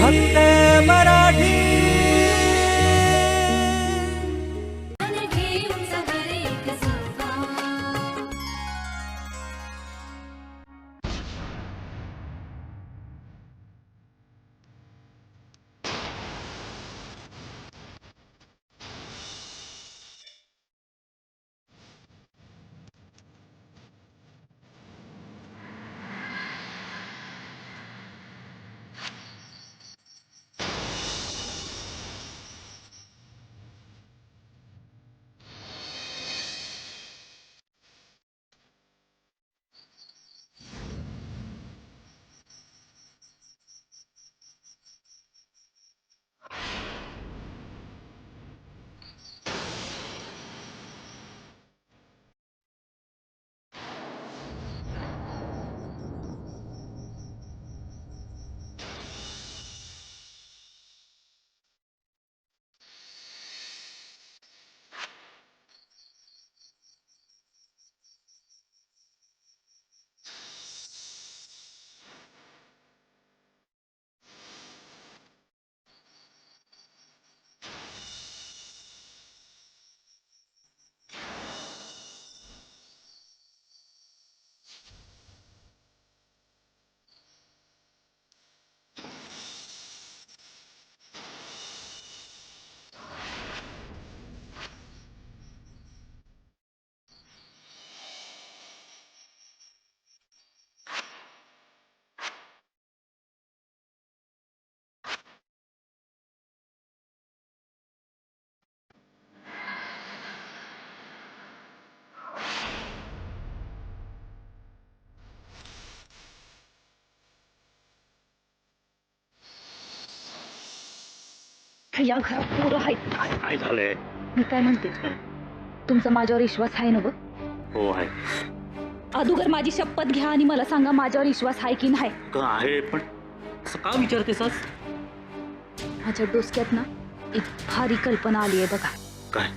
फक्त मराठी या घरात पोरं आहेत काय? झालंय मी काय म्हणते? तुमचा माझ्यावर विश्वास आहे ना बघ? हो आहे. अदुगर माझी शपथ घ्या आणि मला सांगा माझ्यावर विश्वास आहे की नाही. का आहे पण असं का विचारतेस आज? माझ्या डोसक्यात ना एक भारी कल्पना आली आहे बघा. काय?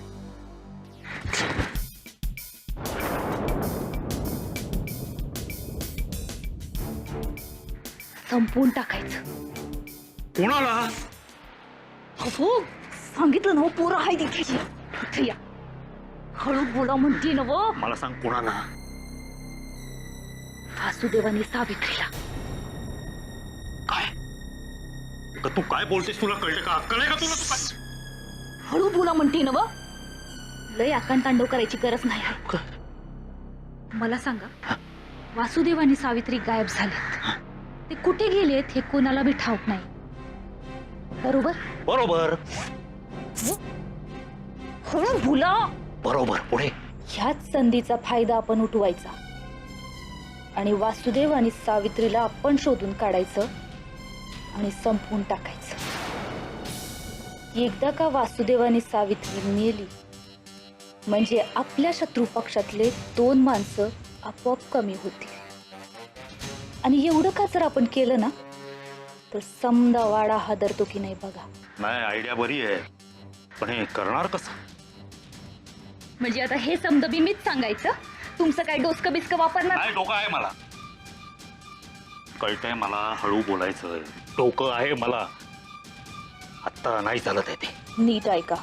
संपवून टाकायचं. कोणाला? हो सांगितलं ना पोरं आहे तिथे या. इथे या हळू बोला म्हणते ना वो मला सांग कोणाला वासुदेवानी सावित्रीला काय का तू काय बोलतेस तुला कळलं का अक्कल आहे का तुला तू काय हळू बोला म्हणते ना व लय आकांड तांडव करायची गरज नाही आहे? मला सांगा वासुदेव आणि सावित्री गायब झालेत ते कुठे गेलेत हे कोणाला बी ठाऊक नाही बरोबर? बरोबर. हळू भुला. बरोबर पुढे. ह्याच संधीचा फायदा आपण उठवायचा. आणि वासुदेव आणि सावित्रीला आपण शोधून काढायचं आणि संपवून टाकायचं. एकदा का वासुदेव आणि सावित्री मेली म्हणजे आपल्या शत्रू पक्षातले दोन माणसं आपोआप कमी होतील. आणि एवढं का जर आपण केलं ना तर समदा वाडा हादरतो की नाही बघा. नाही आयडिया बरी आहे. पण हे करणार कसं? म्हणजे आता हे समद बी मीच सांगायचं? तुमचं काय डोसकं बिस्क वापरणार? डोकं आहे मला. कळतंय मला हळू बोलायचं. डोकं आहे मला. आत्ता नाही चालत आहे ते. नीट ऐका.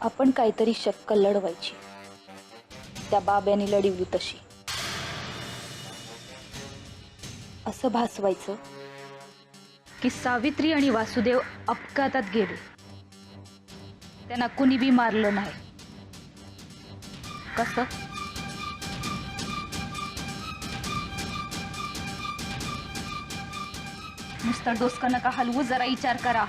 आपण काहीतरी शक्कल लढवायची. त्या बाब्याने लढवली तशी. असं भासवायचं की सावित्री आणि वासुदेव अपघातात गेले. त्यांना कुणी बी मारलं नाही. कसं? नुसता डोसका नका हलवू? जरा विचार करा.